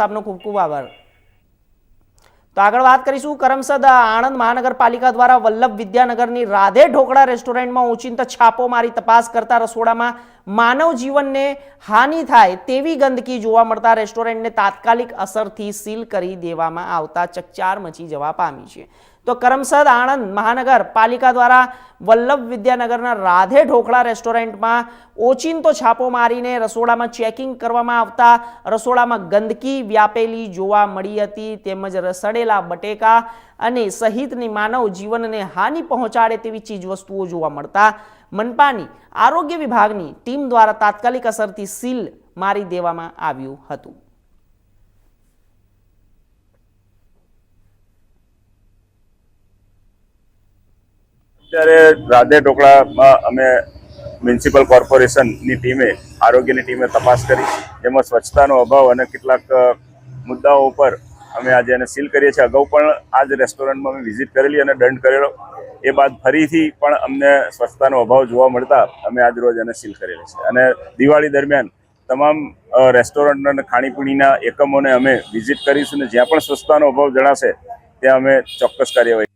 આપનો ખૂબ ખૂબ આભાર. તો આગળ વાત કરીશું કરમસદ આણંદ મહાનગરપાલિકા દ્વારા વલ્લભ વિદ્યાનગરની રાધે ઢોકળા રેસ્ટોરન્ટમાં ઓચિંતા છાપો મારી તપાસ કરતા રસોડામાં માનવ જીવનને હાનિ થાય તેવી ગંદકી જોવા મળતા રેસ્ટોરન્ટને તાત્કાલિક અસરથી સીલ કરી દેવામાં આવતા ચકચાર મચી જવા પામી છે. તો કરમસદ આણંદ મહાનગરપાલિકા દ્વારા વલ્લભ વિદ્યાનગરના રાધે ઢોકળા રેસ્ટોરન્ટમાં ઓચિંતો છાપો મારીને રસોડામાં ચેકિંગ કરવામાં આવતા રસોડામાં ગંદકી વ્યાપેલી જોવા મળી હતી તેમજ રસડેલા બટેકા અને સહિતની માનવ જીવનને હાનિ પહોંચાડે તેવી ચીજવસ્તુઓ જોવા મળતા મનપાની આરોગ્ય વિભાગની ટીમ દ્વારા તાત્કાલિક અસરથી સીલ મારી દેવામાં આવ્યું હતું. અત્યારે રાધે ઢોકળામાં અમે મ્યુનિસિપલ કોર્પોરેશનની ટીમે, આરોગ્યની ટીમે તપાસ કરી. જેમાં સ્વચ્છતાનો અભાવ અને કેટલાક મુદ્દાઓ ઉપર અમે આજે એને સીલ કરીએ છીએ. અગાઉ પણ આ જ રેસ્ટોરન્ટમાં અમે વિઝિટ કરેલી અને દંડ કરેલો. એ બાદ ફરીથી પણ અમને સ્વચ્છતાનો અભાવ જોવા મળતા અમે આજ રોજ એને સીલ કરેલી છે. અને દિવાળી દરમિયાન તમામ રેસ્ટોરન્ટ અને ખાણીપીણીના એકમોને અમે વિઝિટ કરીશું અને જ્યાં પણ સ્વચ્છતાનો અભાવ જણાશે, ત્યાં અમે ચોક્કસ કાર્યવાહી